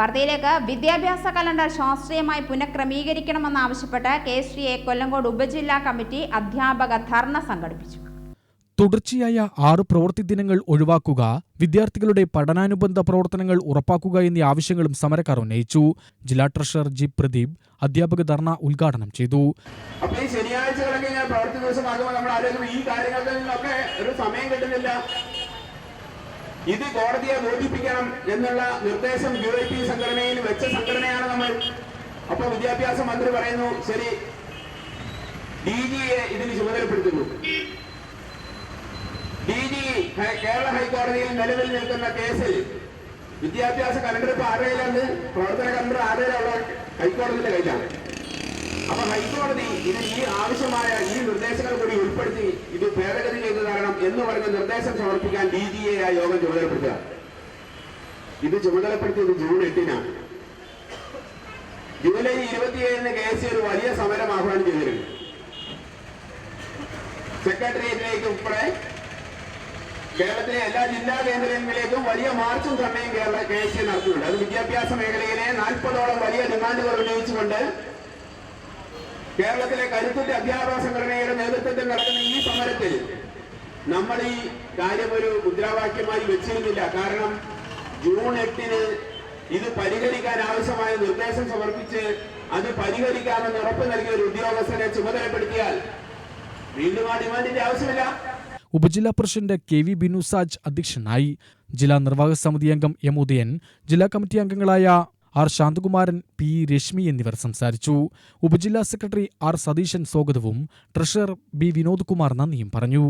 വാർത്തയിലേക്ക് വിദ്യാഭ്യാസ കലണ്ടർ ശാസ്ത്രീയമായി പുനഃക്രമീകരിക്കണമെന്നാവശ്യപ്പെട്ട് K S T A Kollengode ഉപജില്ലാ കമ്മിറ്റി അധ്യാപക ധർണ സംഘടിപ്പിച്ചു. തുടർച്ചയായ ആറ് പ്രവൃത്തി ദിനങ്ങൾ ഒഴിവാക്കുക വിദ്യാർത്ഥികളുടെ പഠനാനുബന്ധ പ്രവർത്തനങ്ങൾ ഉറപ്പാക്കുക എന്നീ ആവശ്യങ്ങളും സമരക്കാർ ഉന്നയിച്ചു. ജില്ലാ ട്രഷറർ ജി പ്രദീപ് അധ്യാപക ധർണ ഉദ്ഘാടനം ചെയ്തു. ശനിയാഴ്ചകളൊക്കെ ഇങ്ങനെ പ്രവൃത്തി ദിവസമാകുമ്പോൾ നമ്മൾ ആലോചിക്കും ഈ കാര്യങ്ങളിൽ നിന്നൊക്കെ ഒരു സമയം കിട്ടുന്നില്ല. ഇത് കോടതിയെ ബോധിപ്പിക്കണം എന്നുള്ള നിർദ്ദേശം യു ഐ പി സംഘടനയിൽ വെച്ച സംഘടനയാണ് നമ്മൾ. അപ്പൊ വിദ്യാഭ്യാസ മന്ത്രി പറയുന്നു ശരി ഡി ജിയെ ഇതിന് ചുമതലപ്പെടുത്തുന്നു. ഡി ജി കേരള ഹൈക്കോടതിയിൽ നിലവിൽ നിൽക്കുന്ന കേസിൽ വിദ്യാഭ്യാസ കലണ്ടർ ഇപ്പൊ ആരുടെയിലുണ്ട്? പ്രവർത്തന കലണ്ടർ ആരുടെയുള്ള ഹൈക്കോടതിയുടെ കയ്യിലാണ്. അപ്പൊ ഹൈക്കോടതി ഇതിന് ഈ ആവശ്യമായ ഈ നിർദ്ദേശങ്ങൾ കൂടി ഉൾപ്പെടുത്തി ഇത് ഭേദഗതി എന്ന് പറഞ്ഞ നിർദ്ദേശം സമർപ്പിക്കാൻ ഡി ജി എ ആ യോഗം ചുമതലപ്പെടുത്തുക. ഇത് ചുമതലപ്പെടുത്തിയത് ജൂൺ എട്ടിനാണ് ജൂലൈ ഇരുപത്തിയേഴിന് കെ എസ് ഒരു വലിയ സമരം ആഹ്വാനം ചെയ്തിരുന്നു. സെക്രട്ടേറിയറ്റിലേക്ക് ഉൾപ്പെടെ കേരളത്തിലെ എല്ലാ ജില്ലാ കേന്ദ്രങ്ങളിലേക്കും വലിയ മാർച്ചും സമയം കേരള കെ എസ് സി നടത്തുന്നുണ്ട് അത് വിദ്യാഭ്യാസ മേഖലയിലെ നാൽപ്പതോളം വലിയ ഡിമാൻഡുകൾ ഉന്നയിച്ചുകൊണ്ട് കേരളത്തിലെ കരുത്തുറ്റ അധ്യാപക സംഘടനയുടെ നേതൃത്വത്തിൽ സമരത്തിൽ നമ്മൾ ഈ കാര്യം ഒരു മുദ്രാവാക്യമായി വെച്ചിരുന്നില്ല. കാരണം ജൂൺ എട്ടിന് ഇത് പരിഹരിക്കാൻ ആവശ്യമായ നിർദ്ദേശം സമർപ്പിച്ച് അത് പരിഹരിക്കാമെന്ന് ഉറപ്പ് നൽകിയ ഒരു ഉദ്യോഗസ്ഥനെ ചുമതലപ്പെടുത്തിയാൽ വീണ്ടും ആ ഡിമാൻഡിന്റെ ആവശ്യമില്ല. ഉപജില്ലാ പ്രസിഡന്റ് കെ വി ബിനുസാജ് അധ്യക്ഷനായി ജില്ലാ നിർവാഹക സമിതി അംഗം എം ഉദയൻ ജില്ലാ കമ്മിറ്റി അംഗങ്ങളായ ആർ ശാന്തകുമാരൻ പി രശ്മി എന്നിവർ സംസാരിച്ചു. ഉപജില്ലാ സെക്രട്ടറി ആർ സതീശൻ സ്വാഗതവും ട്രഷറർ ബി വിനോദ് കുമാർ നന്ദിയും പറഞ്ഞു.